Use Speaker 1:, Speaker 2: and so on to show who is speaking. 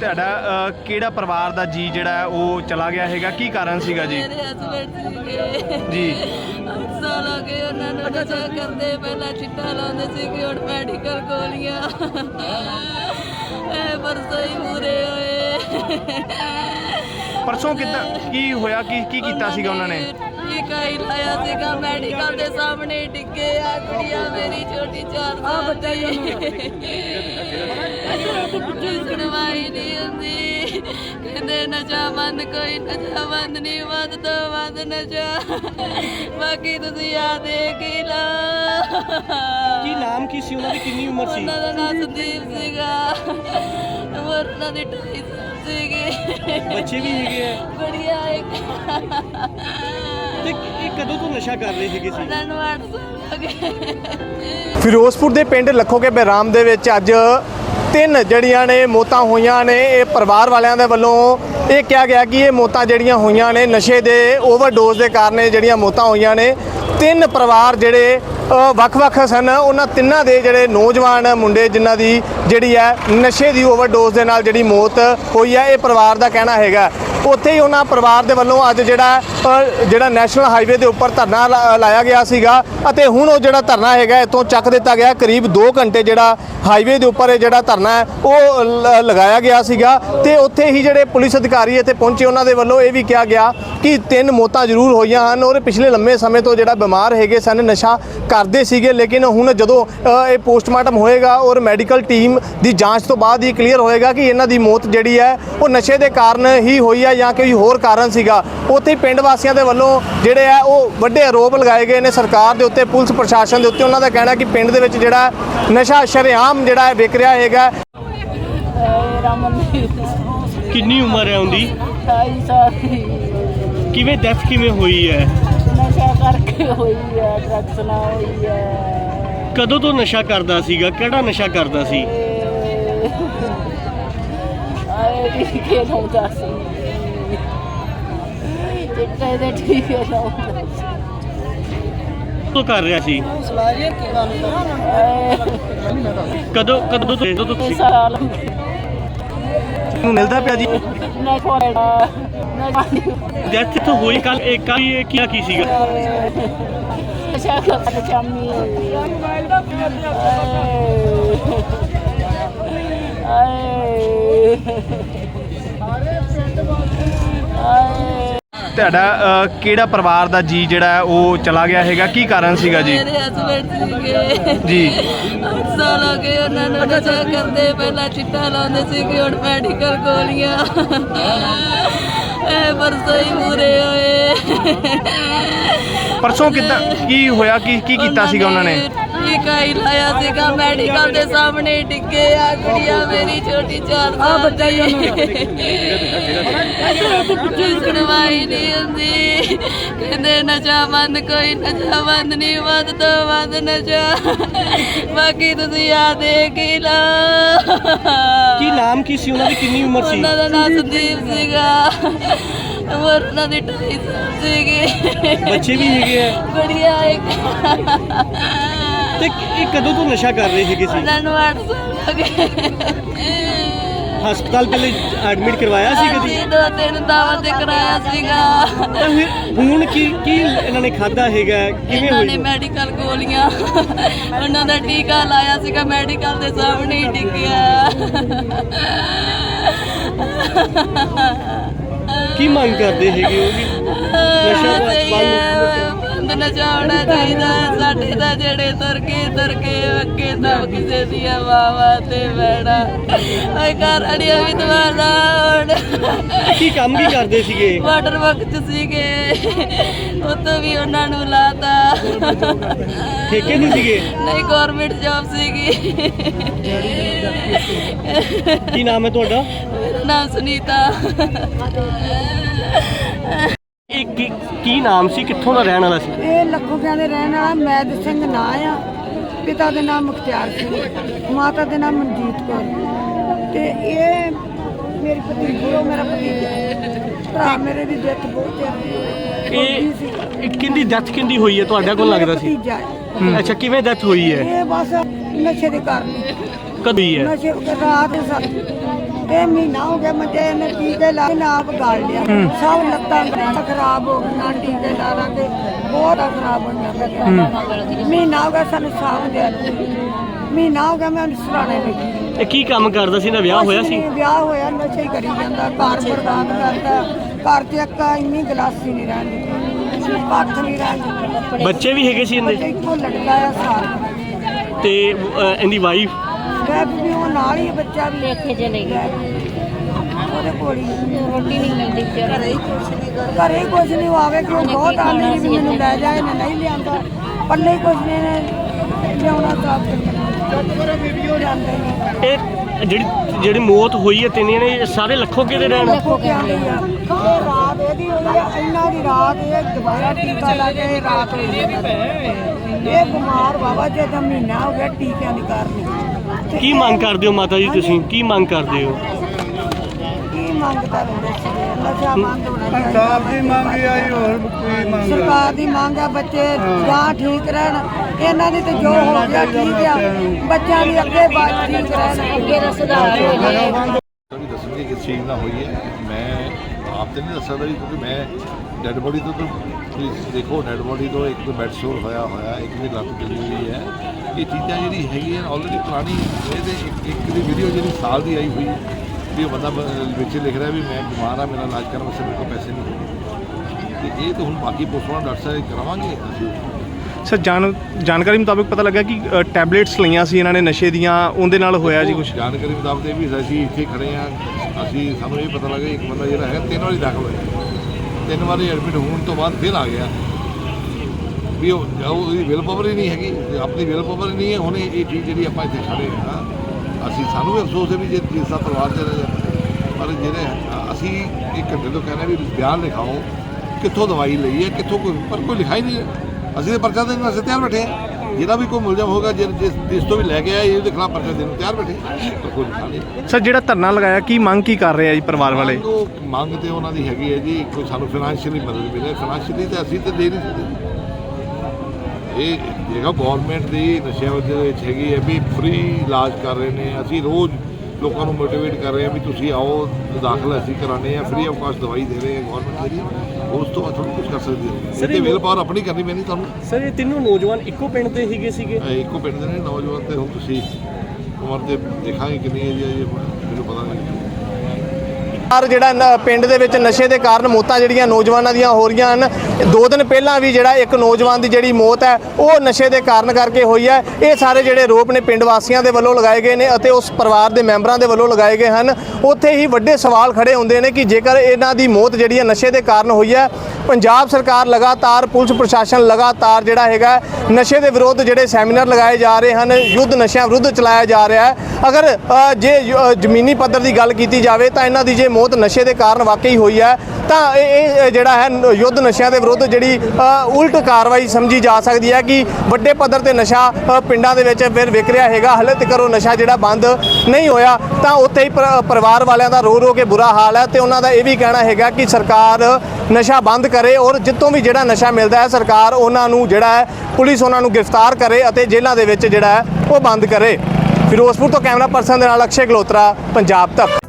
Speaker 1: ਤੁਹਾਡਾ ਕਿਹੜਾ ਪਰਿਵਾਰ ਦਾ ਜੀ ਜਿਹੜਾ ਹੈ ਉਹ ਚਲਾ ਗਿਆ ਹੈਗਾ? ਕੀ ਕਾਰਨ ਸੀਗਾ ਜੀ?
Speaker 2: ਮੇਰੇ ਹਸਬੰਡ ਸੀਗੇ।
Speaker 1: ਜੀ।
Speaker 2: 8 ਸਾਲ ਹੋ ਗਏ ਉਹਨਾਂ ਨੂੰ ਨਸ਼ਾ ਕਰਦੇ ਪਹਿਲਾਂ ਚਿੱਟਾ ਲਾਉਂਦੇ ਸੀਗੇ ਹੁਣ ਮੈਡੀਕਲ ਗੋਲੀਆਂ। ਇਹ ਪਰਸੋਂ ਹੀ ਪੂਰੇ ਹੋਏ।
Speaker 1: ਪਰਸੋਂ ਕਿੱਦਾਂ ਕੀ ਹੋਇਆ? ਕੀ ਕੀ ਕੀਤਾ ਸੀਗਾ ਉਹਨਾਂ ਨੇ?
Speaker 2: ਟੀਕਾ ਹੀ ਲਾਇਆ ਸੀਗਾ ਮੈਡੀਕਲ ਦੇ ਸਾਹਮਣੇ ਡਿੱਗੇ ਆ ਕੁੜੀਆਂ ਮੇਰੀ ਛੋਟੀ 4 ਸਾਲ ਦੀ। ਸੁਣਵਾਈ ਨਹੀਂ ਹੁੰਦੀ। ਕਹਿੰਦੇ ਨਸ਼ਾ ਬੰਦ ਕੋਈ ਨਸ਼ਾ ਬੰਦ ਨਹੀਂ ਵੱਧ ਤੋਂ ਵੱਧ ਨਸ਼ਾ। ਬਾਕੀ ਤੁਸੀਂ ਆ ਦੇਖ ਹੀ ਲਓ।
Speaker 3: ਕੀ ਨਾਮ ਕੀ ਸੀ? ਉਹਨਾਂ ਦੀ ਕਿੰਨੀ ਉਮਰ ਸੀ?
Speaker 2: ਉਹਨਾਂ ਦਾ ਨਾਮ ਸੰਦੀਪ ਸੀਗਾ। ਉਮਰ ਉਹਨਾਂ ਦੀ 2.5 ਸਾਲ ਸੀਗੀ।
Speaker 3: ਬੱਚੇ ਵੀ ਹੈਗੇ ਆ।
Speaker 2: ਬੜੀਆ ਇੱਕ।
Speaker 3: ਤੇ ਇਹ ਕਦੋਂ ਤੋਂ ਨਸ਼ਾ ਕਰ ਰਹੇ ਸੀਗੇ ਸੀ?
Speaker 2: ਉਹਨਾਂ ਨੂੰ 8 ਸਾਲ ਹੋ ਗਏ
Speaker 1: ਫਿਰੋਜ਼ਪੁਰ ਦੇ ਪਿੰਡ ਲੱਖੋਕੇ ਬਹਿਰਾਮ ਦੇ ਵਿੱਚ ਅੱਜ ਤਿੰਨ ਜਿਹੜੀਆਂ ਨੇ ਮੌਤਾਂ ਹੋਈਆਂ ਨੇ। ਇਹ ਪਰਿਵਾਰ ਵਾਲਿਆਂ ਦੇ ਵੱਲੋਂ ਇਹ ਕਿਹਾ ਗਿਆ ਕਿ ਇਹ ਮੌਤਾਂ ਜਿਹੜੀਆਂ ਹੋਈਆਂ ਨੇ ਨਸ਼ੇ ਦੇ ਓਵਰਡੋਜ਼ ਦੇ ਕਾਰਨ ਇਹ ਜਿਹੜੀਆਂ ਮੌਤਾਂ ਹੋਈਆਂ ਨੇ ਤਿੰਨ ਪਰਿਵਾਰ ਜਿਹੜੇ ਵੱਖ-ਵੱਖ ਸਨ। ਉਹਨਾਂ ਤਿੰਨਾਂ ਦੇ ਜਿਹੜੇ ਨੌਜਵਾਨ ਮੁੰਡੇ ਜਿਨ੍ਹਾਂ ਦੀ ਜਿਹੜੀ ਹੈ ਨਸ਼ੇ ਦੀ ਓਵਰਡੋਜ਼ ਦੇ ਨਾਲ ਜਿਹੜੀ ਮੌਤ ਹੋਈ ਹੈ, ਇਹ ਪਰਿਵਾਰ ਦਾ ਕਹਿਣਾ ਹੈਗਾ। ਉੱਥੇ ਹੀ ਉਹਨਾਂ ਪਰਿਵਾਰ ਦੇ ਵੱਲੋਂ ਅੱਜ ਜਿਹੜਾ ਜਿਹੜਾ ਨੈਸ਼ਨਲ ਹਾਈਵੇ ਦੇ ਉੱਪਰ ਧਰਨਾ ਲਾ- ਲਾਇਆ ਗਿਆ ਸੀਗਾ ਅਤੇ ਹੁਣ ਉਹ ਜਿਹੜਾ ਧਰਨਾ ਹੈਗਾ, ਇੱਥੋਂ ਚੱਕ ਦਿੱਤਾ ਗਿਆ। ਕਰੀਬ 2 ਘੰਟੇ ਜਿਹੜਾ ਹਾਈਵੇ ਦੇ ਉੱਪਰ ਇਹ ਜਿਹੜਾ ਧਰਨਾ ਹੈ, ਉਹ ਲ- ਲਗਾਇਆ ਗਿਆ ਸੀਗਾ ਤੇ ਉੱਥੇ ਹੀ ਜਿਹੜੇ ਪੁਲਿਸ ਅਧਿਕਾਰੀ ਇੱਥੇ ਪਹੁੰਚੇ, ਉਹਨਾਂ ਦੇ ਵੱਲੋਂ ਇਹ ਵੀ ਕਿਹਾ ਗਿਆ ਕਿ ਤਿੰਨ ਮੌਤਾਂ ਜ਼ਰੂਰ ਹੋਈਆਂ ਹਨ ਔਰ ਪਿਛਲੇ ਲੰਮੇ ਸਮੇਂ ਤੋਂ ਜਿਹੜਾ ਬਿਮਾਰ ਹੈਗੇ ਸਨ, ਨਸ਼ਾ ਕਰਦੇ ਸੀਗੇ ਲੇਕਿਨ ਹੁਣ ਜਦੋਂ ਇਹ ਪੋਸਟਮਾਰਟਮ ਹੋਏਗਾ ਔਰ ਮੈਡੀਕਲ ਟੀਮ ਦੀ ਜਾਂਚ ਤੋਂ ਬਾਅਦ ਹੀ ਕਲੀਅਰ ਹੋਏਗਾ ਕਿ ਇਹਨਾਂ ਦੀ ਮੌਤ ਜਿਹੜੀ ਹੈ ਉਹ ਨਸ਼ੇ ਦੇ ਕਾਰਨ ਹੀ ਹੋਈ ਹੈ ਜਾਂ ਕੋਈ ਹੋਰ ਕਾਰਨ ਸੀਗਾ। ਉੱਥੇ ਪਿੰਡ ਵਾਸੀਆਂ ਦੇ ਵੱਲੋਂ ਜਿਹੜੇ ਆ ਉਹ ਵੱਡੇ ਆਰੋਪ ਲਗਾਏ ਗਏ ਨੇ। ਸਰਕਾਰ ਦੇ ਉੱਤੇ ਪੁਲਿਸ ਪ੍ਰਸ਼ਾਸਨ ਦੇ ਉੱਤੇ ਉਹਨਾਂ ਦਾ ਕਹਿਣਾ ਕਿ ਪਿੰਡ ਦੇ ਵਿੱਚ ਜਿਹੜਾ ਨਸ਼ਾ ਸ਼ਰੇਆਮ ਜਿਹੜਾ ਹੈ ਵਿਕ ਰਿਹਾ ਹੈਗਾ।
Speaker 3: ਕਿੰਨੀ ਉਮਰ ਹੈ ਉਹਦੀ?
Speaker 2: 28 ਸਾਲ
Speaker 3: ਕਿਵੇਂ ਡੈਥ ਕਿਵੇਂ ਹੋਈ ਹੈ?
Speaker 2: ਕਰਕੇ ਹੋਈ ਹੈ ਡਰੱਗਸ ਨਾਲ ਹੋਈ ਹੈ।
Speaker 3: ਕਦੋਂ ਤੋਂ ਨਸ਼ਾ ਕਰਦਾ ਸੀਗਾ? ਕਿਹੜਾ ਨਸ਼ਾ ਕਰਦਾ ਸੀ?
Speaker 2: ਆਏ ਟੀਕੇ ਲਾਉਂਦਾ ਸੀ। ਚਿੱਟੇ ਦੇ ਟੀਕੇ ਲਾਉਂਦਾ ਸੀ।
Speaker 3: ਤੋਂ ਕਰ ਰਿਹਾ ਸੀ? ਕਦੋਂ ਕਦੋਂ ਤੋਂ ਕਦੋਂ ਤੋਂ ਸੀ
Speaker 2: ਸਾਲ
Speaker 1: ਨੂੰ ਮਿਲਦਾ ਪਿਆ ਜੀ।
Speaker 3: ਡੈਥ ਤੋਂ ਹੋਈ ਕੱਲ ਇਹ ਕੱਲ ਇਹ ਕੀ ਕੀ ਸੀਗਾ?
Speaker 2: ਨਸ਼ਾ ਕਰਦਾ ਚਾਮੀ ਆਏ। ਆਏ।
Speaker 1: ਤੁਹਾਡਾ ਅ, ਕਿਹੜਾ ਪਰਿਵਾਰ ਦਾ ਜੀ ਜਿਹੜਾ ਹੈ ਉਹ ਚਲਾ ਗਿਆ ਹੈਗਾ? ਕੀ ਕਾਰਨ ਸੀਗਾ ਜੀ?
Speaker 2: ਮੇਰੇ ਹਸਬੰਡ ਸੀਗੇ।
Speaker 1: ਜੀ।
Speaker 2: 8 ਸਾਲ ਹੋ ਗਏ ਉਹਨਾਂ ਨੂੰ ਨਸ਼ਾ ਕਰਦੇ ਪਹਿਲਾਂ ਚਿੱਟਾ ਲਾਉਂਦੇ ਸੀਗੇ ਹੁਣ ਮੈਡੀਕਲ ਗੋਲੀਆਂ। ਇਹ ਪਰਸੋਂ ਹੀ ਪੂਰੇ ਹੋਏ।
Speaker 1: ਪਰਸੋਂ ਕਿੱਦਾਂ ਕੀ ਹੋਇਆ? ਕੀ ਕੀ ਕੀਤਾ ਸੀਗਾ ਉਹਨਾਂ ਨੇ?
Speaker 2: ਟੀਕਾ ਹੀ ਲਾਇਆ ਸੀਗਾ ਮੈਡੀਕਲ ਦੇ ਸਾਹਮਣੇ ਹੀ ਡਿੱਗੇ ਆ ਕੁੜੀਆਂ ਮੇਰੀ ਛੋਟੀ 4 ਸਾਲ ਦੀ। ਸੁਣਵਾਈ ਨਹੀਂ ਹੁੰਦੀ। ਕਹਿੰਦੇ ਨਸ਼ਾ ਬੰਦ ਕੋਈ ਨਸ਼ਾ ਬੰਦ ਨਹੀਂ ਵੱਧ ਤੋਂ ਵੱਧ ਨਸ਼ਾ। ਬਾਕੀ ਤੁਸੀਂ ਆ ਦੇਖ ਹੀ ਲਓ।
Speaker 3: ਕੀ ਨਾਮ ਕੀ ਸੀ ਉਹਨਾਂ ਦੀ? ਕਿੰਨੀ ਉਮਰ ਸੀ?
Speaker 2: ਉਹਨਾਂ ਦਾ ਨਾਮ ਸੰਦੀਪ ਸੀਗਾ। ਉਮਰ ਉਹਨਾਂ ਦੀ 2.5 ਸਾਲ ਸੀਗੀ।
Speaker 3: ਬੱਚੇ ਵੀ ਹੈਗੇ ਆ।
Speaker 2: ਬੜੀਆ ਇੱਕ।
Speaker 3: ਤੇ ਇਹ ਕਦੋਂ ਤੋਂ ਨਸ਼ਾ ਕਰ ਰਹੇ ਸੀਗੇ ਸੀ?
Speaker 2: ਉਹਨਾਂ ਨੂੰ 8 ਸਾਲ ਹੋ ਗਏ।
Speaker 3: ਹਸਪਤਾਲ ਪਹਿਲੇ ਐਡਮਿਟ ਕਰਵਾਇਆ ਸੀ ਕਦੀ?
Speaker 2: ਅਸੀਂ ਦੋ ਤਿੰਨ ਦਾਵਾ ਤੇ ਕਰਾਇਆ ਸੀਗਾ।
Speaker 3: ਤਾਂ ਫਿਰ ਹੁਣ ਕੀ ਕੀ ਇਹਨਾਂ ਨੇ ਖਾਦਾ ਹੈਗਾ? ਕਿਵੇਂ
Speaker 2: ਇਹਨਾਂ ਨੇ
Speaker 3: ਹੋਈ
Speaker 2: ਮੈਡੀਕਲ ਗੋਲੀਆਂ। ਉਹਨਾਂ ਦਾ ਟੀਕਾ ਲਾਇਆ ਸੀਗਾ ਮੈਡੀਕਲ ਦੇ ਸਾਹਮਣੇ ਹੀ ਡਿੱਗਿਆ
Speaker 3: ਕੀ ਮੰਗ ਕਰਦੇ ਹੈਗੇ ਉਹ ਵੀ? ਨਸ਼ਾ ਬੰਦ
Speaker 2: ਨਸ਼ਾ ਹੋਣਾ ਚਾਹੀਦਾ। ਸਾਡੇ ਤਾਂ ਜਿਹੜੇ ਤਰਕੇ ਤਰਕੇ ਅੱਗੇ ਤਾਂ ਕਿਸੇ ਦੀਆਂ ਵਾਵਾ ਤੇ ਬੈਣਾ ਓਏ ਘਰ ਅੜੀਆਂ ਵੀ ਹੁਣ
Speaker 3: ਕੀ ਕੰਮ ਕੀ ਕਰਦੇ ਸੀਗੇ?
Speaker 2: ਵਾਟਰ ਵਰਕ ਚ ਸੀਗੇ। ਉੱਥੇ ਵੀ ਉਹਨਾਂ ਨੂੰ ਲਾਤਾ।
Speaker 3: ਠੇਕੇ ਨਹੀਂ ਸੀਗੇ?
Speaker 2: ਨਹੀਂ ਗਵਰਨਮੈਂਟ ਜੌਬ ਸੀਗੀ।
Speaker 3: ਕੀ ਨਾਮ ਹੈ ਤੁਹਾਡਾ?
Speaker 2: ਨਾਮ ਸੁਨੀਤਾ।
Speaker 3: ਕੀ ਨਾਮ ਸੀ? ਕਿੱਥੋਂ ਦਾ ਰਹਿਣ ਵਾਲਾ ਸੀ?
Speaker 4: ਇਹ ਲੱਖੋਕਿਆਂ ਦੇ ਰਹਿਣ ਵਾਲਾ ਮੈਦ ਸਿੰਘ ਨਾਂ ਆ। ਪਿਤਾ ਦੇ ਨਾਮ ਮੁਖਤਿਆਰ ਸਿੰਘ ਮਾਤਾ ਦੇ ਨਾਮ ਮਨਜੀਤ ਕੌਰ। ਤੇ ਇਹ ਮੇਰੀ ਭਤੀਜੀ ਉਹ ਮੇਰਾ ਭਤੀਜਾ। ਭਰਾ ਮੇਰੇ ਦੀ ਡੈਥ ਬਹੁਤ ਹੋਈ
Speaker 3: ਇਹ ਕਿੰਦੀ ਡੈਥ ਕਿੰਦੀ ਹੋਈ ਹੈ? ਤੁਹਾਡਾ ਕੋਲ ਲੱਗਦਾ ਸੀ। ਅੱਛਾ ਕਿਵੇਂ ਡੈਥ ਹੋਈ ਹੈ?
Speaker 4: ਇਹ ਬਸ ਨਸ਼ੇ ਦੇ ਕਾਰਨ
Speaker 3: ਕਦੋਂ ਹੈ?
Speaker 4: ਨਸ਼ੇ ਰਾਤ ਸਾ- ਇਹ ਮਹੀਨਾ ਹੋ ਗਿਆ ਮੰਜੇ ਨੇ ਟੀਕੇ ਲਾ ਕੇ ਨਾਪ ਗਾਲ ਲਿਆ। ਸਭ ਲੱਤਾਂ ਗਾਲਾਂ ਖਰਾਬ ਹੋ ਗਈਆਂ ਟੀਕੇ ਲਾ ਲਾ ਕੇ ਬਹੁਤ ਖਰਾਬ ਹੋਈਆਂ ਪਈਆਂ। ਮਹੀਨਾ ਹੋ ਗਿਆ ਸਾਨੂੰ ਸਾਹ ਦੇ ਮਹੀਨਾ ਹੋ ਗਿਆ ਮੈਂ ਉਹਨੂੰ ਸਰਾਣੇ ਲੱਗੀ
Speaker 3: ਇਹ ਕੀ ਕੰਮ ਕਰਦਾ ਸੀ? ਨਾ ਵਿਆਹ ਹੋਇਆ ਸੀ?
Speaker 4: ਵਿਆਹ ਹੋਇਆ ਨਸ਼ੇ ਹੀ ਕਰੀ ਜਾਂਦਾ ਘਰ ਬਰਬਾਦ ਕਰਦਾ ਘਰ ਤੇ ਇੱਕ ਇੰਨੀ ਗਲਾਸੀ ਨਹੀਂ ਰਹਿੰਦੀ ਪੱਥ ਨਹੀਂ ਰਹਿੰਦੀ
Speaker 3: ਬੱਚੇ ਵੀ ਹੈਗੇ ਸੀ ਇਹਦੇ?
Speaker 4: ਇੱਕੋ ਲੜਦਾ ਆ ਸਾਰ।
Speaker 3: ਤੇ ਅ, ਇਹਦੀ ਵਾਈਫ
Speaker 4: ਮੈਂ ਵੀ ਉਹ ਨਾਲ ਹੀ ਬੱਚਾ ਵੀ
Speaker 2: ਦੇਖੇ ਚਲੇ ਗਏ।
Speaker 4: ਉਹਦੇ ਕੋਲ ਹੀ।
Speaker 2: ਰੋਟੀ ਨਹੀਂ ਮਿਲਦੀ ਘਰੇ
Speaker 4: ਘਰੇ ਹੀ ਕੁਝ ਨਹੀਂ ਆਵੇ ਕਿ ਉਹ ਬਹੁਤ ਆਂਦੀ ਵੀ ਮੈਨੂੰ ਲੈ ਜਾਏ ਨਾ ਨਹੀਂ ਲਿਆਂਦਾ। ਪੱਲੇ ਹੀ ਕੁਝ ਨਹੀਂ ਨੇ ਲਿਆਉਣਾ ਸਾਫ਼ ਕਰਨਾ ਜਾਂਦੇ ਨੇ
Speaker 3: ਇਹ ਜਿਹੜੀ ਜਿਹੜੀ ਮੌਤ ਹੋਈ ਹੈ ਤਿੰਨੇ ਨੇ ਸਾਰੇ ਲੱਖੋ ਕਿਹਦੇ ਰਹਿਣ?
Speaker 4: ਦੇਖੋ ਕਿ ਆਂਦੀ ਆ? ਇਹ ਰਾਤ ਇਹਦੀ ਹੋਈ ਆ ਇੰਨਾ ਦੀ ਰਾਤ ਇਹ ਦੁਬਾਰਾ ਟੀਕਾ ਲਾ ਕੇ ਇਹ ਰਾਤ ਹੋਈ। ਇਹ ਬਿਮਾਰ ਬਾਬਾ ਜੇ ਤਾਂ ਮਹੀਨਾ ਹੋ ਗਿਆ ਟੀਕਿਆਂ ਦੀ ਕਾਰਨ
Speaker 3: ਕੀ ਮੰਗ ਕਰਦੇ ਹੋ ਮਾਤਾ ਜੀ ਤੁਸੀਂ? ਕੀ ਮੰਗ ਕਰਦੇ ਹੋ?
Speaker 4: ਕੀ ਮੰਗਦਾ ਰਹਿੰਦੇ ਸੀ ਨਸ਼ਾ ਬੰਦ ਹੋਣਾ ਚਾਹੀਦਾ।
Speaker 5: ਸਰਕਾਰ ਦੀ ਮੰਗ ਆਈ ਹੋਰ ਕੋਈ ਮੰਗ
Speaker 4: ਸਰਕਾਰ ਦੀ ਮੰਗ ਆ ਬੱਚੇ ਜਾਂ ਠੀਕ ਰਹਿਣ। ਇਹਨਾਂ ਦੀ ਤੇ ਜੋ ਹੋ ਗਿਆ ਠੀਕ ਆ। ਬੱਚਿਆਂ ਦੀ ਅੱਗੇ ਬਾਤ ਠੀਕ ਰਹਿਣ।
Speaker 2: ਅੱਗੇ ਦਾ ਸੁਧਾਰ ਹੋ ਜਾਏ
Speaker 6: ਵੀ ਦੱਸਣਗੇ ਕਿਸ ਚੀਜ਼ ਨਾਲ ਹੋਈ ਹੈ। ਮੈਂ ਆਪ ਤੇ ਨਹੀਂ ਦੱਸ ਸਕਦਾ ਕਿਉਂਕਿ ਮੈਂ ਡੈੱਡ ਬੋਡੀ ਤੋਂ ਤੁਸੀਂ ਦੇਖੋ ਡੈੱਡ ਬੋਡੀ ਤੋਂ ਇੱਕ ਤਾਂ ਬੈੱਡ ਸੋਰ ਹੋਇਆ ਹੋਇਆ ਇੱਕ ਦੀ ਲੱਤ ਚੱਲੀ ਹੋਈ ਹੈ। ਇਹ ਚੀਜ਼ਾਂ ਜਿਹੜੀ ਹੈਗੀਆਂ ਆਲਰੇਡੀ ਪੁਰਾਣੀ ਇਹਦੇ ਇੱਕ ਇੱਕ ਦੀ ਵੀਡੀਓ ਜਿਹੜੀ ਸਾਲ ਦੀ ਆਈ ਹੋਈ ਹੈ ਵੀ ਉਹ ਬੰਦਾ ਵਿੱਚ ਲਿਖ ਰਿਹਾ ਵੀ ਮੈਂ ਬਿਮਾਰ ਆ ਮੇਰਾ ਇਲਾਜ ਕਰਨ ਵਾਸਤੇ ਮੇਰੇ ਕੋਲ ਪੈਸੇ ਨਹੀਂ ਹੈਗੇ। ਤੇ ਇਹ ਤਾਂ ਹੁਣ ਬਾਕੀ ਪੋਸਟਮਾਰਟਮ ਡਾਕਟਰ ਸਾਹਿਬ ਕਰਾਵਾਂਗੇ ਅਸੀਂ।
Speaker 1: ਸਰ ਜਾਣ ਜਾਣਕਾਰੀ ਮੁਤਾਬਕ ਪਤਾ ਲੱਗਾ ਕਿ ਟੈਬਲੇਟਸ ਲਈਆਂ ਸੀ ਇਹਨਾਂ ਨੇ ਨਸ਼ੇ ਦੀਆਂ ਉਹਦੇ ਨਾਲ ਹੋਇਆ ਜੀ ਕੁਝ
Speaker 6: ਜਾਣਕਾਰੀ ਮੁਤਾਬਕ ਇਹ ਵੀ ਅਸੀਂ ਇੱਥੇ ਖੜੇ ਆ ਅਸੀਂ ਸਾਨੂੰ ਇਹ ਪਤਾ ਲੱਗਾ ਇੱਕ ਬੰਦਾ ਜਿਹੜਾ ਹੈਗਾ ਤਿੰਨ ਵਾਰੀ ਦਾਖਲ ਹੋਇਆ। ਤਿੰਨ ਵਾਰੀ ਐਡਮਿਟ ਹੋਣ ਤੋਂ ਬਾਅਦ ਫਿਰ ਆ ਗਿਆ। ਵੀ ਉਹ ਉਹ ਉਹਦੀ ਵਿਲ ਪਾਵਰ ਹੀ ਨਹੀਂ ਹੈਗੀ ਆਪਣੀ ਵਿਲ ਪਾਵਰ ਹੀ ਨਹੀਂ ਹੈ ਹੁਣ ਇਹ ਚੀਜ਼ ਜਿਹੜੀ ਆਪਾਂ ਇੱਥੇ ਖੜੇ ਆ ਅਸੀਂ ਸਾਨੂੰ ਵੀ ਅਫਸੋਸ ਹੈ ਵੀ ਜੇ ਜਿਸ ਦਾ ਪਰਿਵਾਰ ਚਲੇ ਜਾਂਦਾ ਪਰ ਜਿਹੜੇ ਅਸੀਂ ਇੱਕ ਘੰਟੇ ਤੋਂ ਕਹਿੰਦੇ ਵੀ ਬਿਆਨ ਲਿਖਾਓ ਕਿੱਥੋਂ ਦਵਾਈ ਲਈ ਹੈ ਕਿੱਥੋਂ ਕੋਈ ਪਰ ਕੋਈ ਲਿਖਾ ਹੀ ਨਹੀਂ ਹੈ। ਅਸੀਂ ਤੇ ਪਰਚਾ ਦੇਣ ਵਾਸਤੇ ਤਿਆਰ ਬੈਠੇ ਹਾਂ। ਜਿਹਦਾ ਵੀ ਕੋਈ ਮੁਲਜ਼ਮ ਹੋਗਾ ਜਿਸ ਜਿਸ ਤੋਂ ਵੀ ਲੈ ਕੇ ਆਇਆ ਇਹਦੇ ਖਿਲਾਫ ਪਰਚਾ ਦੇਣ ਨੂੰ ਤਿਆਰ ਬੈਠੇ ਕੋਈ ਨਹੀਂ।
Speaker 1: ਸਰ ਜਿਹੜਾ ਧਰਨਾ ਲਗਾਇਆ ਕੀ ਮੰਗ ਕੀ ਕਰ ਰਹੇ ਆ ਜੀ ਪਰਿਵਾਰ ਵਾਲੇ?
Speaker 6: ਮੰਗ ਤੇ ਉਹਨਾਂ ਦੀ ਹੈਗੀ ਹੈ ਜੀ ਕੋਈ ਸਾਨੂੰ ਫਾਈਨੈਂਸ਼ੀਅਲੀ ਮਦਦ ਮਿਲੇ। ਫਾਈਨੈਂਸ਼ੀਅਲੀ ਤੇ ਅਸੀਂ ਤੇ ਦੇ ਨਹੀਂ ਸਕਦੇ। ਇਹ ਜਿਹੜਾ ਗਵਰਨਮੈਂਟ ਦੀ ਨਸ਼ਿਆਂ ਦੇ ਵਿੱਚ ਹੈਗੀ ਹੈ ਵੀ ਫ੍ਰੀ ਇਲਾਜ ਕਰ ਰਹੇ ਨੇ ਅਸੀਂ ਰੋਜ਼ ਲੋਕਾਂ ਨੂੰ ਮੋਟੀਵੇਟ ਕਰ ਰਹੇ ਹਾਂ ਵੀ ਤੁਸੀਂ ਆਓ ਦਾਖਲ ਅਸੀਂ ਕਰਾਣੇ ਆ ਫ੍ਰੀ ਆਫ ਕਾਸਟ ਦਵਾਈ ਦੇ ਰਹੇ ਆ ਗਵਰਨਮੈਂਟ ਦੇ ਉਸ ਤੋਂ ਬਾਅਦ ਤੁਹਾਨੂੰ ਕੁਝ ਕਰ ਸਕਦੀ ਹੈ।
Speaker 3: Sir,
Speaker 6: ਇਹ ਵਿਲ ਪਾਵਰ ਆਪਣੀ ਕਰਨੀ ਪੈਣੀ ਤੁਹਾਨੂੰ।
Speaker 3: ਸਰ ਇਹ ਤਿੰਨੋਂ ਨੌਜਵਾਨ ਇੱਕੋ ਪਿੰਡ ਦੇ ਸੀਗੇ। ਸੀਗੇ
Speaker 6: ਇੱਕੋ ਪਿੰਡ ਦੇ ਨੇ ਨੌਜਵਾਨ ਤੇ ਹੁਣ ਤੁਸੀਂ ਉਮਰ ਤੇ ਦੇਖਾਂਗੇ ਕਿੰਨੀ ਹੈ ਜੀ
Speaker 1: ਪਰ ਜਿਹੜਾ ਪਿੰਡ ਦੇ ਵਿੱਚ ਨਸ਼ੇ ਦੇ ਕਾਰਨ ਮੌਤਾਂ ਜਿਹੜੀਆਂ ਨੌਜਵਾਨਾਂ ਦੀਆਂ ਹੋ ਰਹੀਆਂ ਹਨ, ਦੋ ਦਿਨ ਪਹਿਲਾਂ ਵੀ ਜਿਹੜਾ ਇੱਕ ਨੌਜਵਾਨ ਦੀ ਜਿਹੜੀ ਮੌਤ ਹੈ, ਉਹ ਨਸ਼ੇ ਦੇ ਕਾਰਨ ਕਰਕੇ ਹੋਈ ਹੈ। ਇਹ ਸਾਰੇ ਜਿਹੜੇ ਆਰੋਪ ਨੇ ਪਿੰਡ ਵਾਸੀਆਂ ਦੇ ਵੱਲੋਂ ਲਗਾਏ ਗਏ ਨੇ ਅਤੇ ਉਸ ਪਰਿਵਾਰ ਦੇ ਮੈਂਬਰਾਂ ਦੇ ਵੱਲੋਂ ਲਗਾਏ ਗਏ ਹਨ। ਉੱਥੇ ਹੀ ਵੱਡੇ ਸਵਾਲ ਖੜੇ ਹੁੰਦੇ ਨੇ ਕਿ ਜੇਕਰ ਇਹਨਾਂ ਦੀ ਮੌਤ ਜਿਹੜੀ ਹੈ ਨਸ਼ੇ ਦੇ ਕਾਰਨ ਹੋਈ ਹੈ, ਪੰਜਾਬ ਸਰਕਾਰ ਲਗਾਤਾਰ ਪੁਲਿਸ ਪ੍ਰਸ਼ਾਸਨ ਲਗਾਤਾਰ ਜਿਹੜਾ ਹੈਗਾ ਨਸ਼ੇ ਦੇ ਵਿਰੁੱਧ ਜਿਹੜੇ ਸੈਮੀਨਾਰ ਲਗਾਏ ਜਾ ਰਹੇ ਹਨ, ਯੁੱਧ ਨਸ਼ਿਆਂ ਵਿਰੁੱਧ ਚਲਾਇਆ ਜਾ ਰਿਹਾ ਹੈ। ਅਗਰ ਜੇ ਜ਼ਮੀਨੀ ਪੱਧਰ ਦੀ ਗੱਲ ਕੀਤੀ ਜਾਵੇ ਤਾਂ ਇਹਨਾਂ ਦੀ ਜੇ ਮੌਤ ਨਸ਼ੇ ਦੇ ਕਾਰਨ ਵਾਕਈ ਹੋਈ ਹੈ, ਤਾਂ ਇਹ ਜਿਹੜਾ ਹੈ ਯੁੱਧ ਨਸ਼ਿਆਂ ਦੇ ਵਿਰੁੱਧ ਜਿਹੜੀ ਉਲਟ ਕਾਰਵਾਈ ਸਮਝੀ ਜਾ ਸਕਦੀ ਹੈ ਕਿ ਵੱਡੇ ਪੱਧਰ ਤੇ ਨਸ਼ਾ ਪਿੰਡਾਂ ਦੇ ਵਿੱਚ ਫਿਰ ਵਿਕ ਰਿਹਾ ਹੈਗਾ। ਹਲੇ ਤੱਕ ਉਹ ਨਸ਼ਾ ਜਿਹੜਾ ਬੰਦ ਨਹੀਂ ਹੋਇਆ, ਤਾਂ ਉੱਥੇ ਹੀ ਪਰਿਵਾਰ ਵਾਲਿਆਂ ਦਾ ਰੋ ਰੋ ਕੇ ਬੁਰਾ ਹਾਲ ਹੈ ਤੇ ਉਹਨਾਂ ਦਾ ਇਹ ਵੀ ਕਹਿਣਾ ਹੈਗਾ ਕਿ ਸਰਕਾਰ ਨਸ਼ਾ ਬੰਦ ਕਰੇ ਔਰ ਜਿੱਥੋਂ ਵੀ ਜਿਹੜਾ ਨਸ਼ਾ ਮਿਲਦਾ ਹੈ, ਸਰਕਾਰ ਉਹਨਾਂ ਨੂੰ ਜਿਹੜਾ ਹੈ, ਪੁਲਿਸ ਉਹਨਾਂ ਨੂੰ ਗ੍ਰਿਫਤਾਰ ਕਰੇ ਅਤੇ ਜੇਲ੍ਹਾਂ ਦੇ ਵਿੱਚ ਜਿਹੜਾ ਹੈ, ਉਹ ਬੰਦ ਕਰੇ। ਫਿਰੋਜ਼ਪੁਰ ਤੋਂ ਕੈਮਰਾ ਪਰਸਨ ਦੇ ਨਾਲ ਅਕਸ਼ੇ ਗਲੋਤਰਾ, ਪੰਜਾਬ ਤੱਕ।